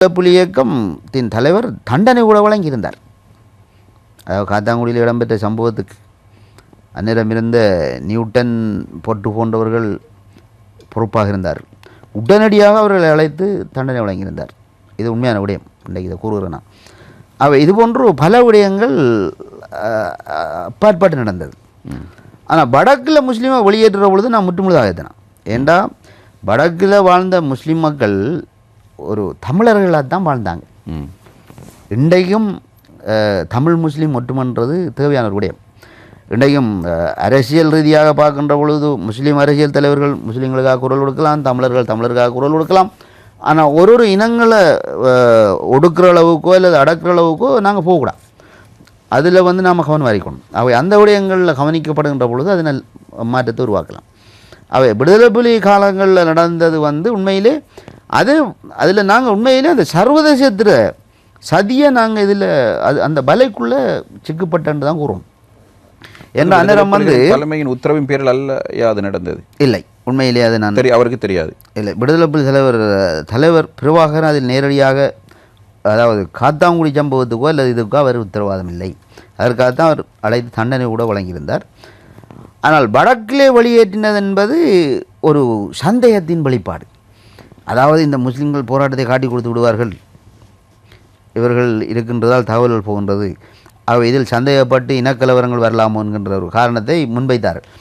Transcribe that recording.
புலி இயக்கத்தின் தலைவர் தண்டனை கூட வழங்கியிருந்தார். அதாவது காத்தாங்குடியில் இடம்பெற்ற சம்பவத்துக்கு. அந்நிலமிருந்த இருந்த நியூட்டன் பொட்டு போன்றவர்கள் பொறுப்பாக இருந்தார் உடனடியாக அவர்களை அழைத்து தண்டனை வழங்கியிருந்தார். இது உண்மையான விடயம். இன்றைக்கு இதை கூறுகிறேன் நான். அவை இது போன்று பல விடயங்கள் அஹ், அப்பாற்பட்டு நடந்தது. ஆனால் வடக்கில் முஸ்லீமை வெளியேற்றுற பொழுது நான் முற்றுமுழுதாக ஏற்றினேன் ஏண்டா? வடக்கில் வாழ்ந்த முஸ்லீம் மக்கள் ஒரு தமிழர்களாக தான் வாழ்ந்தாங்க. இன்றைக்கும் தமிழ் முஸ்லீம் ஒற்றுமன்றது தேவையான ஒரு விடயம் இன்றைக்கும் அரசியல் ரீதியாக பார்க்கின்ற பொழுது முஸ்லீம் அரசியல் தலைவர்கள் முஸ்லீம்களுக்காக குரல் கொடுக்கலாம் தமிழர்கள் தமிழருக்காக குரல் கொடுக்கலாம். ஆனால் ஒரு ஒரு இனங்களை ஒடுக்குற அளவுக்கோ அல்லது அடக்குற அளவுக்கோ நாங்கள் போகக்கூடாது. அதில் வந்து நாம் கவனம் வரைக்கணும் அவை அந்த விடயங்களில் கவனிக்கப்படுகின்ற பொழுது அதனால் மாற்றத்தை உருவாக்கலாம். அவை விடுதலை புலி காலங்களில் நடந்தது வந்து உண்மையிலே அது அதில் நாங்கள் உண்மையிலே அந்த சர்வதேசத்தில் சதியை நாங்கள் இதில் அது அந்த பலைக்குள்ளே சிக்கப்பட்டன்னு தான் கூறுவோம் என்ற அந்நேரம் வந்து தலைமையின் உத்தரவின் பேரில் அல்ல யாது நடந்தது? இல்லை உண்மையிலே அது நான் தெரிய அவருக்கு தெரியாது. இல்லை விடுதலை புலி தலைவர் தலைவர் பிரபாகரன் அதில் நேரடியாக அதாவது காத்தாங்குடி சம்பவத்துக்கோ அல்லது இதுக்கோ அவர் உத்தரவாதம் இல்லை. அதற்காகத்தான் அவர் அழைத்து தண்டனை கூட வழங்கியிருந்தார். ஆனால் வடக்கிலே வெளியேற்றினது என்பது ஒரு சந்தேகத்தின் வெளிப்பாடு. அதாவது இந்த முஸ்லீம்கள் போராட்டத்தை காட்டி கொடுத்து விடுவார்கள். இவர்கள் இருக்கின்றதால் தகவல்கள் போகின்றது. அவை இதில் சந்தேகப்பட்டு இனக்கலவரங்கள் வரலாமோ என்கின்ற ஒரு காரணத்தை முன்வைத்தார்